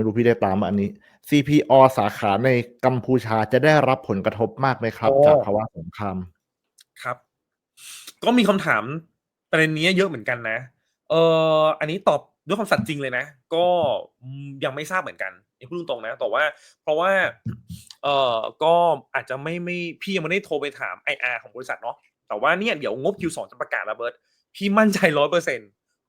ไม่รู้พี่ได้ตามอันนี้ CPO สาขาในกัมพูชาจะได้รับผลกระทบมากไหมครับจากภาวะสงคราม ครับ ก็มีคำถามประเด็นนี้เยอะเหมือนกันนะ เอออันนี้ตอบด้วยความสัตย์จริงเลยนะ ก็ยังไม่ทราบเหมือนกันนี่พูดตรงๆนะ แต่ว่า เพราะว่า เออก็อาจจะไม่ไม่พี่ยังไม่ได้โทรไปถาม IR ของบริษัทเนาะ แต่ว่าเนี่ยเดี๋ยวงบ Q2 จะประกาศแล้วเบิร์ตพี่มั่นใจร้อยเปอร์เซ็น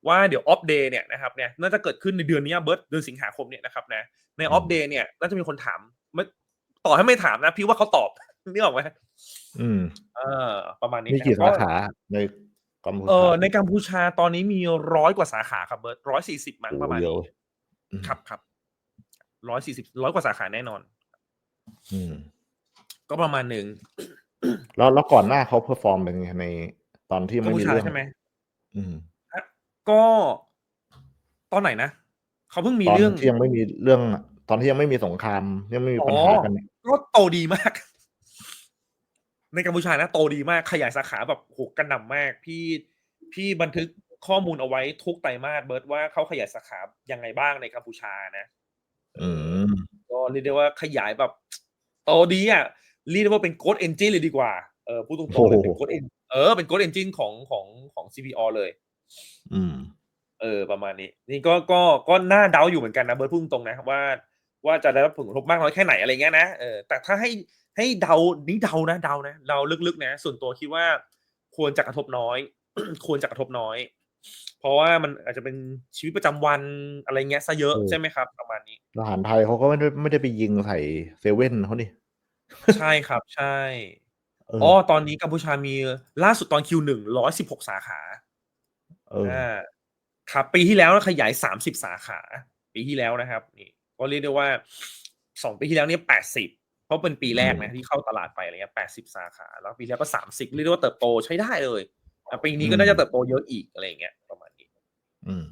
ว่าเดี๋ยวออฟเดย์เนี่ยนะครับเนี่ยน่าจะเกิดขึ้นในเดือนนี้เบิร์ตเดือนสิงหาคมเนี่ยนะครับนะในออฟเดย์เนี่ยน่าจะมีคนถามไม่ต่อให้ไม่ถามนะพี่ว่าเขาตอบนึกออกไหมอืม เออ ประมาณนี้มีนะกี่ก็สาขาในกัมพูชาเออในกัมพูชาตอนนี้มีร้อยกว่าสาขาครับเบิร์ตร้อยสี่สิบมั้งโอ้ประมาณเยนี้อะอืมครับครับร้อยสี่สิบร้อยกว่าสาขาแน่นอน อืม ก็ประมาณหนึ่งแล้วแล้วก่อนหน้าเขาเพอร์ฟอร์มเป็นไงในตอนที่กัมไม่พูมีชาเรื่องใช่ไหมอืม ก็ตอนไหนนะเขาเพิ่งมีตอนเรื่องที่ยังไม่มีเรื่อง ตอนที่ยังไม่มีสงครามยังไม่มีปัญหากันเนี่ยก็โตดีมาก ในกัมพูชานะโตดีมากขยายสาขาแบบโหกระหน่ำมาก พี่พี่บันทึกข้อมูลเอาไว้ทุกไตรมาสเบิร์ตว่าเขาขยายสาขายังไงบ้างในกัมพูชานะอืมก็เรียกได้ว่าขยายแบบโตดีอะเรียกได้ว่าเป็นโกดเอนจินเลยดีกว่าเออพูดตรงๆเลยเป็นโกดเอนเออเป็นโกดเอนจินของของของ CPO เลย อืม เออ ประมาณนี้ นี่ก็ก็ก็น่าเดาอยู่เหมือนกันนะเบิร์ดพูดตรงๆนะว่าว่าจะได้รับผลกระทบมากน้อยแค่ไหนอะไรเงี้ยนะเออแต่ถ้าให้ให้เดานี่เดานะเดานะเดาลึกๆนะ ส่วนตัวคิดว่า ควรจะกระทบน้อย ควรจะกระทบน้อย เพราะว่ามันอาจจะเป็นชีวิตประจำวันอะไรเงี้ยซะเยอะเออใช่ไหมครับ ประมาณนี้ทหารไทยเขาก็ไม่ได้ไม่ได้ไปยิงใส่เซเว่นเขานี่ใช่ครับ ใช่เอออ๋อตอนนี้กัมพูชามีล่าสุดตอน Q1 ร้อยสิบหกสาขาเอออ่าครับปีที่แล้วขยายสามสิบสาขา ปีที่แล้วนะครับนี่ก็เรียกได้ว่าสองปีที่แล้วเนี่ยแปดสิบเพราะเป็นปีแรกนะที่เข้าตลาดไปอะไรเงี้ยแปดสิบสาขา แล้วปีที่แล้วก็สามสิบเรียกได้ว่าเติบโตใช้ได้เลยอะปีนี้ก็น่าจะเติบโตเยอะอีกอะไรอย่างเงี้ยประมาณนี้ อืม